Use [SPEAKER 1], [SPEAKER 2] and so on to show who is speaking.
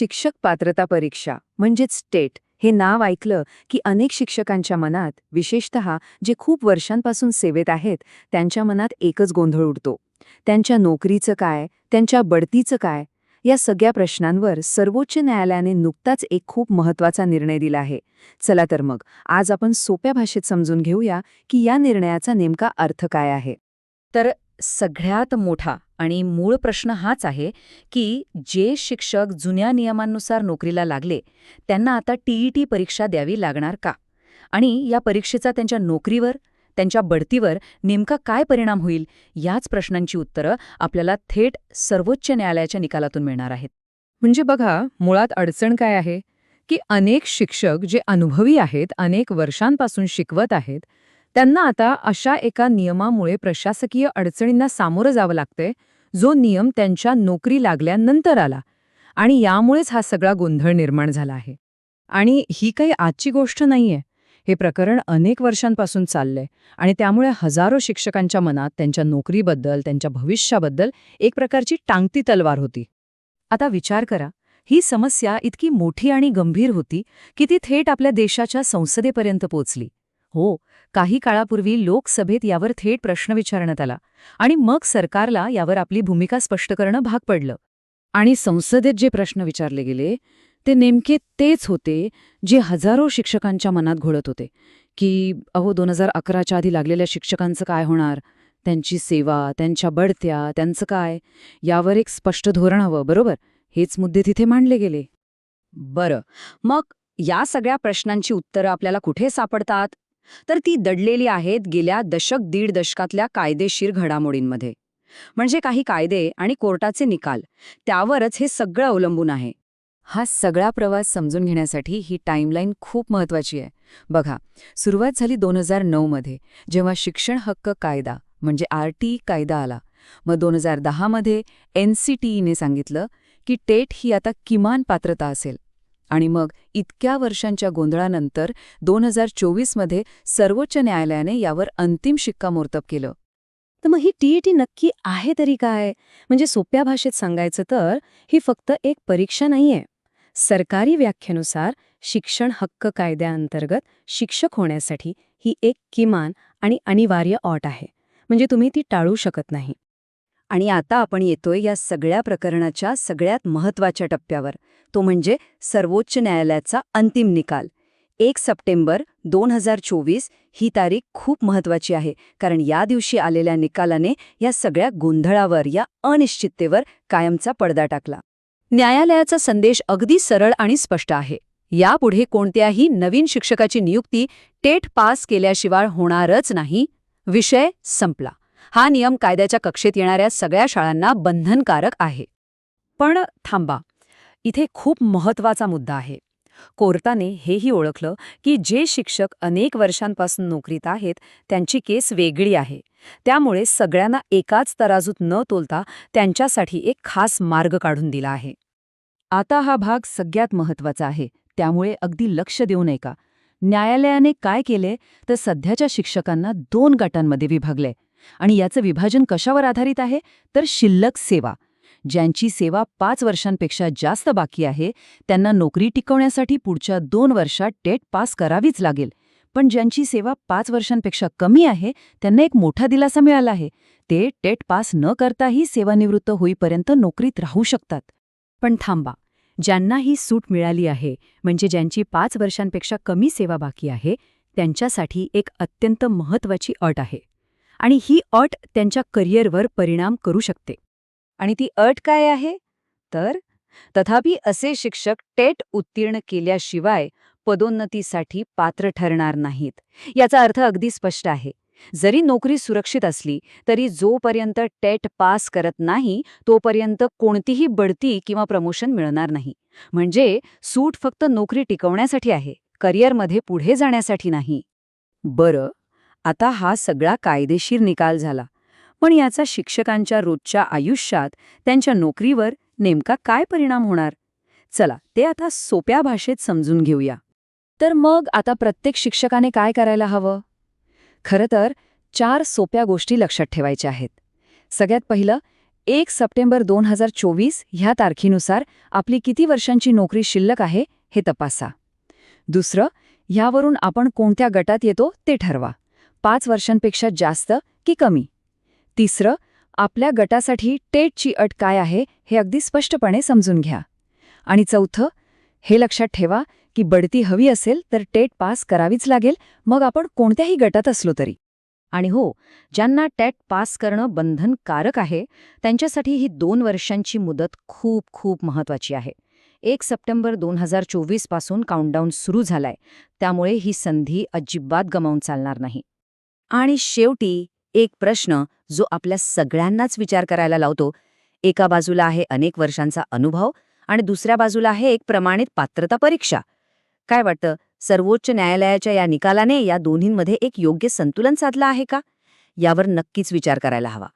[SPEAKER 1] शिक्षक पात्रता परीक्षा म्हणजेच स्टेट हे नाव ऐकलं की अनेक शिक्षकांच्या मनात विशेषतः जे खूप वर्षांपासून सेवेत आहेत त्यांच्या मनात एकच गोंधळ उडतो. त्यांच्या नोकरीचं काय त्यांच्या बढतीचं काय या सगळ्या प्रश्नांवर सर्वोच्च न्यायालयाने नुकताच एक खूप महत्त्वाचा निर्णय दिला आहे. चला तर मग आज आपण सोप्या भाषेत समजून घेऊया की या निर्णयाचा नेमका अर्थ काय आहे.
[SPEAKER 2] तर सगळ्यात मोठा आणि मूळ प्रश्न हाच आहे की जे शिक्षक जुन्या नियमांनुसार नोकरीला लागले त्यांना आता टीईटी परीक्षा द्यावी लागणार का? आणि या परीक्षेचा त्यांच्या नोकरीवर त्यांच्या बढतीवर नेमका काय परिणाम होईल याच प्रश्नांची उत्तरं आपल्याला थेट सर्वोच्च न्यायालयाच्या निकालातून मिळणार आहेत.
[SPEAKER 1] म्हणजे बघा मुळात अडचण काय आहे? की अनेक शिक्षक जे अनुभवी आहेत अनेक वर्षांपासून शिकवत आहेत त्यांना आता अशा एका नियमामुळे प्रशासकीय अडचणींना सामोरं जावं लागतंय जो नियम त्यांच्या नोकरी लागल्यानंतर आला. आणि यामुळेच हा सगळा गोंधळ निर्माण झाला आहे. आणि ही काही आजची गोष्ट नाहीये. हे प्रकरण अनेक वर्षांपासून चाललंय. आणि त्यामुळे हजारो शिक्षकांच्या मनात त्यांच्या नोकरीबद्दल त्यांच्या भविष्याबद्दल एक प्रकारची टांगती तलवार होती. आता विचार करा ही समस्या इतकी मोठी आणि गंभीर होती की ती थेट आपल्या देशाच्या संसदेपर्यंत पोचली. हो काही काळापूर्वी लोकसभेत यावर थेट प्रश्न विचारण्यात आला आणि मग सरकारला यावर आपली भूमिका स्पष्ट करणं भाग पडलं. आणि संसदेत जे प्रश्न विचारले गेले ते नेमके तेच होते जे हजारो शिक्षकांच्या मनात घोळत होते की अहो दोन हजार अकराच्या आधी लागलेल्या शिक्षकांचं काय होणार? त्यांची सेवा त्यांच्या बढत्या त्यांचं काय? यावर एक स्पष्ट धोरण हवं बरोबर? हेच मुद्दे तिथे मांडले गेले.
[SPEAKER 2] बरं. मग या सगळ्या प्रश्नांची उत्तरं आपल्याला कुठे सापडतात? तर ती दडलेली आहेत गेल्या दशक दीड दशकातल्या कायदेशीर घडामोडींमध्ये. म्हणजे काही कायदे आणि कोर्टाचे निकाल त्यावरच हे सगळं अवलंबून आहे. हा सगळा प्रवास समजून घेण्यासाठी ही टाईमलाईन खूप महत्वाची आहे. बघा सुरुवात झाली दोन हजार नऊमध्ये जेव्हा शिक्षण हक्क कायदा म्हणजे आर टी कायदा आला. मग दोन हजार दहामध्ये एन सी टीईने सांगितलं की टेट ही आता किमान पात्रता असेल. आणि मग इतक्या वर्षांच्या गोंधळानंतर दोन हजार चोवीसमध्ये सर्वोच्च न्यायालयाने यावर अंतिम शिक्कामोर्तब केलं.
[SPEAKER 1] तर मग ही टीईटी नक्की आहे तरी काय? म्हणजे सोप्या भाषेत सांगायचं तर ही फक्त एक परीक्षा नाहीये. सरकारी व्याख्येनुसार शिक्षण हक्क कायद्याअंतर्गत शिक्षक होण्यासाठी ही एक किमान आणि अनिवार्य अट आहे. म्हणजे तुम्ही ती टाळू शकत नाही.
[SPEAKER 2] आणि आता आपण येतोय या सगळ्या प्रकरणाच्या सगळ्यात महत्त्वाच्या टप्प्यावर. तो म्हणजे सर्वोच्च न्यायालयाचा अंतिम निकाल. एक सप्टेंबर दोन हजार चोवीस ही तारीख खूप महत्वाची आहे कारण या दिवशी आलेल्या निकालाने या सगळ्या गोंधळावर या अनिश्चिततेवर कायमचा पडदा टाकला. न्यायालयाचा संदेश अगदी सरळ आणि स्पष्ट आहे. यापुढे कोणत्याही नवीन शिक्षकाची नियुक्ती टेट पास केल्याशिवाय होणारच नाही. विषय संपला. हा नियम कायद्याच्या कक्षेत येणाऱ्या सगळ्या शाळांना बंधनकारक आहे.
[SPEAKER 1] पण थांबा. इथे खूप महत्त्वाचा मुद्दा आहे. कोर्टाने हेही ओळखलं की जे शिक्षक अनेक वर्षांपासून नोकरीत आहेत त्यांची केस वेगळी आहे. त्यामुळे सगळ्यांना एकाच तराजूत न तोलता त्यांच्यासाठी एक खास मार्ग काढून दिला आहे. आता हा भाग सगळ्यात महत्त्वाचा आहे त्यामुळे अगदी लक्ष देऊ नये का न्यायालयाने काय केले तर सध्याच्या शिक्षकांना दोन गटांमध्ये विभागले. आणि याचं विभाजन कशावर आधारित आहे? तर शिल्लक सेवा. ज्यांची सेवा पाच वर्षांपेक्षा जास्त बाकी आहे त्यांना नोकरी टिकवण्यासाठी पुढच्या दोन वर्षात टेट पास करावीच लागेल. पण ज्यांची सेवा पाच वर्षांपेक्षा कमी आहे त्यांना एक मोठा दिलासा मिळाला आहे. ते टेट पास न करताही सेवानिवृत्त होईपर्यंत नोकरीत राहू शकतात. पण थांबा. ज्यांना ही सूट मिळाली आहे म्हणजे ज्यांची पाच वर्षांपेक्षा कमी सेवा बाकी आहे त्यांच्यासाठी एक अत्यंत महत्वाची अट आहे. आणि ही अट त्यांच्या करिअरवर परिणाम करू शकते.
[SPEAKER 2] आणि ती अट काय आहे? तर तथापि असे शिक्षक टेट उत्तीर्ण केल्याशिवाय पदोन्नतीसाठी पात्र ठरणार नाहीत. याचा अर्थ अगदी स्पष्ट आहे. जरी नोकरी सुरक्षित असली तरी जोपर्यंत टेट पास करत नाही तोपर्यंत कोणतीही बढती किंवा प्रमोशन मिळणार नाही. म्हणजे सूट फक्त नोकरी टिकवण्यासाठी आहे करिअरमध्ये पुढे जाण्यासाठी नाही. बरं. आता हा सगळा कायदेशीर निकाल झाला. पण याचा शिक्षकांच्या रोजच्या आयुष्यात त्यांच्या नोकरीवर नेमका काय परिणाम होणार? चला ते आता सोप्या भाषेत समजून घेऊया. तर मग आता प्रत्येक शिक्षकाने काय करायला हवं? खरं तर चार सोप्या गोष्टी लक्षात ठेवायच्या आहेत. सगळ्यात पहिलं एक सप्टेंबर दोन हजार चोवीस ह्या तारखेनुसार आपली किती वर्षांची नोकरी शिल्लक आहे हे तपासा. दुसरं ह्यावरून आपण कोणत्या गटात येतो ते ठरवा. पाच वर्षांपेक्षा जास्त की कमी? तिसरं आपल्या गटासाठी टेटची अट काय आहे हे अगदी स्पष्टपणे समजून घ्या. आणि चौथं हे लक्षात ठेवा की बढती हवी असेल तर टेट पास करावीच लागेल मग आपण कोणत्याही गटात असलो तरी. आणि हो ज्यांना टेट पास करणं बंधनकारक आहे त्यांच्यासाठी ही दोन वर्षांची मुदत खूप खूप महत्वाची आहे. एक सप्टेंबर दोन हजार चोवीसपासून काउंटडाऊन सुरू झालाय त्यामुळे ही संधी अजिबात गमावून चालणार नाही. आणि शेवटी एक प्रश्न जो आपल्या सगळ्यांनाच विचार करायला लावतो. एका बाजूला आहे अनेक वर्षांचा अनुभव आणि दुसऱ्या बाजूला आहे एक प्रमाणित पात्रता परीक्षा. काय वाटतं? सर्वोच्च न्यायालयाच्या या निकालाने या दोन्हींमध्ये एक योग्य संतुलन साधलं आहे का? यावर नक्कीच विचार करायला हवा.